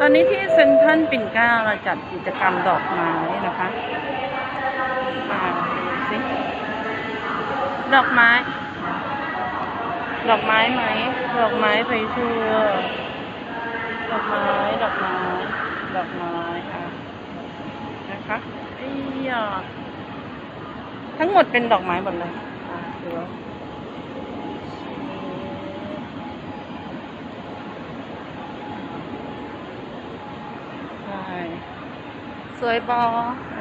ตอนนี้ที่เซ็นทรัลปิ่นเกล้าเราจัดกิจกรรมดอกไม้นะคะมาดูสิดอกไม้ ดอกไม้ไหม ดอกไม้ไปทั่วดอกไม้ ดอกไม้ ดอกไม้ค่ะนะคะอ้ยทั้งหมดเป็นดอกไม้หมดเลยอะดูใช่ สวยบออ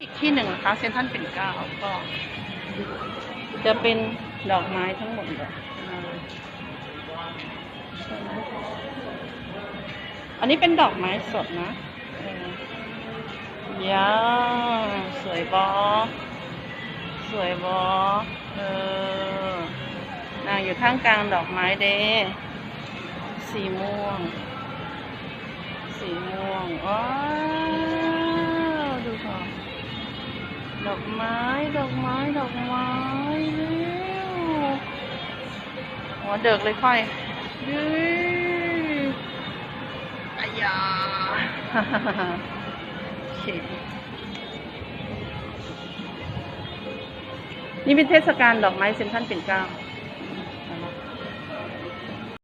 อีกที่หนึ่งนะคะเซนทรันเป็นเก้าก็ จะเป็นดอกไม้ทั้งหมดเลยอ่าใช่ไหมอันนี้เป็นดอกไม้สดนะเออยาสวยบอสวยบอเออนางอยู่ท่ามกลางดอกไม้เด้สีม่วง สีม่วงว้าวดูค่ะ ดอกไม้ ดอกไม้ ดอกไม้เร็วหัวเดือกเลยค่อยยืดอายาโอเคนี่เป็นเทศกาลดอกไม้เซ็นทรัลปิ่นเกล้า